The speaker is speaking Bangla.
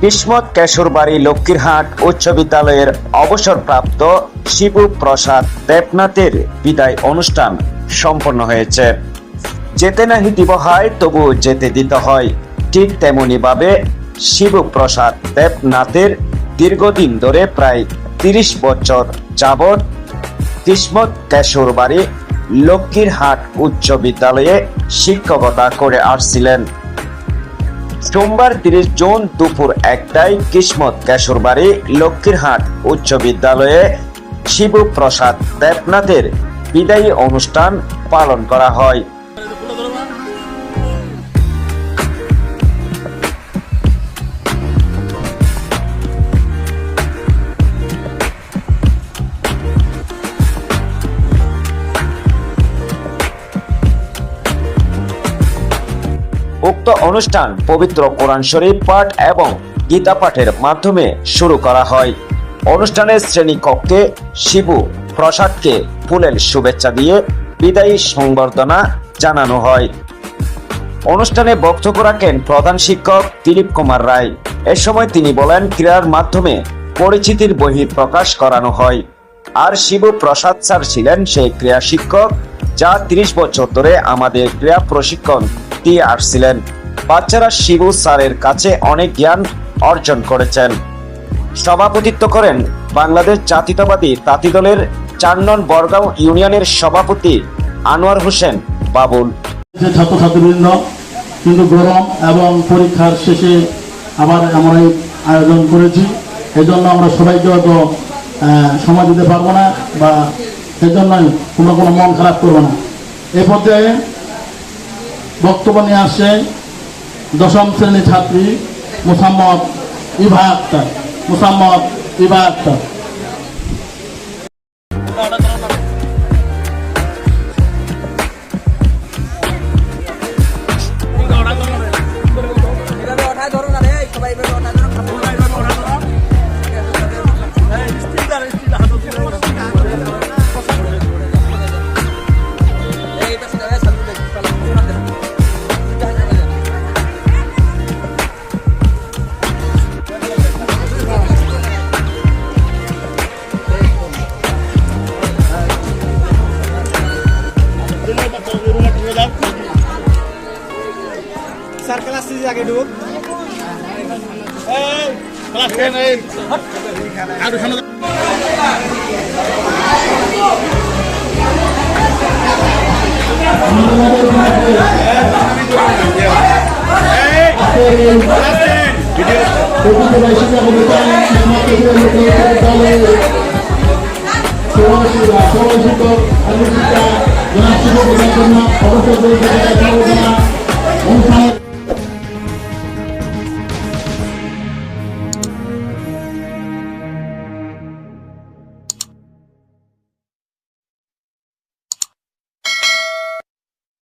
কিসমত কেশরবাড়ি লক্ষ্মীরহাট উচ্চ বিদ্যালয়ের অবসরপ্রাপ্ত শিবু প্রসাদ দেবনাথের বিদায় অনুষ্ঠান সম্পন্ন হয়েছে। যেতে নাহি দিব হয় তবু যেতে দিতে হয়। ঠিক তেমনি ভাবে শিবু প্রসাদ দেবনাথের দীর্ঘদিন ধরে প্রায় তিরিশ বছর যাবৎ কিসমত কেশরবাড়ি লক্ষ্মীরহাট উচ্চ বিদ্যালয়ে শিক্ষকতা করে আসছিলেন। সোমবার তিরিশ জুন দুপুর একটায় কিসমত কেশরবাড়ি লক্ষ্মীরহাট উচ্চ বিদ্যালয়ে শিবপ্রসাদ দেবনাথের বিদায়ী অনুষ্ঠান পালন করা হয়। উক্ত অনুষ্ঠান পবিত্র কোরআন শরীফ পাঠ এবং গীতা পাঠের মাধ্যমে শুরু করা হয়। অনুষ্ঠানের শ্রেণীকক্ষে শিবু প্রসাদকে ফুলের শুভেচ্ছা দিয়ে বিদায়ী সংবর্ধনা জানানো হয়। অনুষ্ঠানে বক্তব্য রাখেন প্রধান শিক্ষক দিলীপ কুমার রায়। এ সময় তিনি বলেন, ক্রীড়ার মাধ্যমে পরিচিতির বহির প্রকাশ করানো হয়। আর শিবু প্রসাদ স্যার ছিলেন সেই ক্রীড়া শিক্ষক, যা তিরিশ বছর ধরে আমাদের ক্রীড়া প্রশিক্ষণ দিয়ে আসছিলেন। বাচ্চারা শিবু স্যারের কাছে অনেক জ্ঞান অর্জন করেছেন। সভাপতিত্ব করেন বাংলাদেশ জাতীয়তাবাদী তাঁতি দলের চার নং বরগাঁও ইউনিয়নের সভাপতি আনোয়ার হোসেন বাবুল। ছাত্রছাত্রীবৃন্দ, কিন্তু গরম এবং পরীক্ষার শেষে আবার আমরা আয়োজন করেছি। এই জন্য আমরা সবাইকে হয়তো সময় দিতে পারব না বা এই জন্যই কোনো কোনো মন খারাপ করব না। এই পর্যায়ে বক্তব্য নিয়ে আসছে দশম শ্রেণি ছাত্রী মোসাম্মদ ইভা আক্তার। মোসাম্মদ ইভা আক্তার। স্যার ক্লাস সিজি আগে ঢুক। সবাই শিক্ষক আমি শিক্ষা জনাব শিক্ষক জন্য অবশ্যই